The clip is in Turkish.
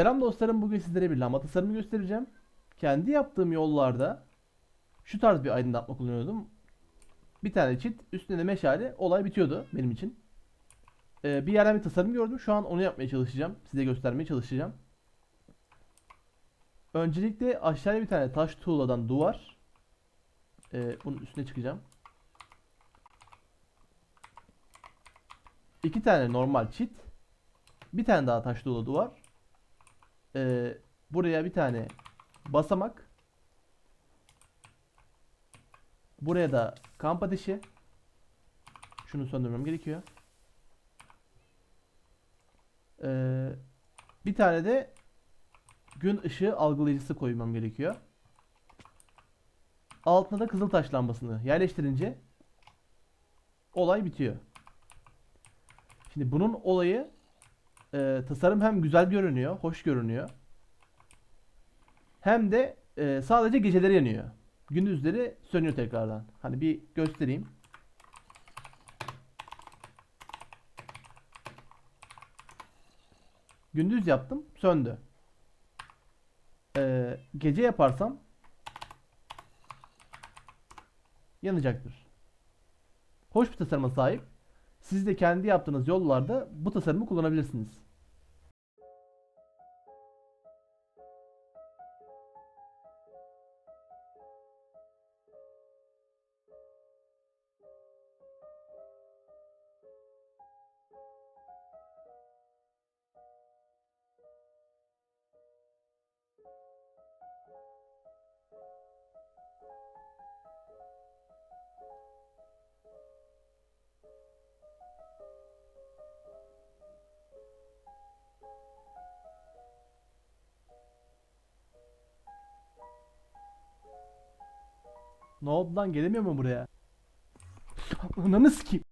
Selam dostlarım. Bugün sizlere bir lamba tasarımı göstereceğim. Kendi yaptığım yollarda şu tarz bir aydınlatma kullanıyordum. Bir tane çit, üstüne de meşale. Olay bitiyordu benim için. Ee, bir yerden bir tasarım gördüm. Şu an onu yapmaya çalışacağım. Size göstermeye çalışacağım. Öncelikle aşağıya bir tane taş tuğladan duvar. Ee, bunun üstüne çıkacağım. İki tane normal çit. Bir tane daha taş tuğla duvar. Ee, buraya bir tane basamak. Buraya da kamp ateşi. Şunu söndürmem gerekiyor. Ee, bir tane de gün ışığı algılayıcısı koymam gerekiyor. Altına da kızıltaş lambasını yerleştirince olay bitiyor. Şimdi bunun olayı e, tasarım hem güzel görünüyor, hoş görünüyor. Hem de e, sadece geceleri yanıyor. Gündüzleri sönüyor tekrardan. Hani bir göstereyim. Gündüz yaptım, söndü. E, gece yaparsam yanacaktır. Hoş bir tasarıma sahip. Siz de kendi yaptığınız yollarda bu tasarımı kullanabilirsiniz. Ne oldu lan gelemiyor mu buraya? Ananı sikeyim.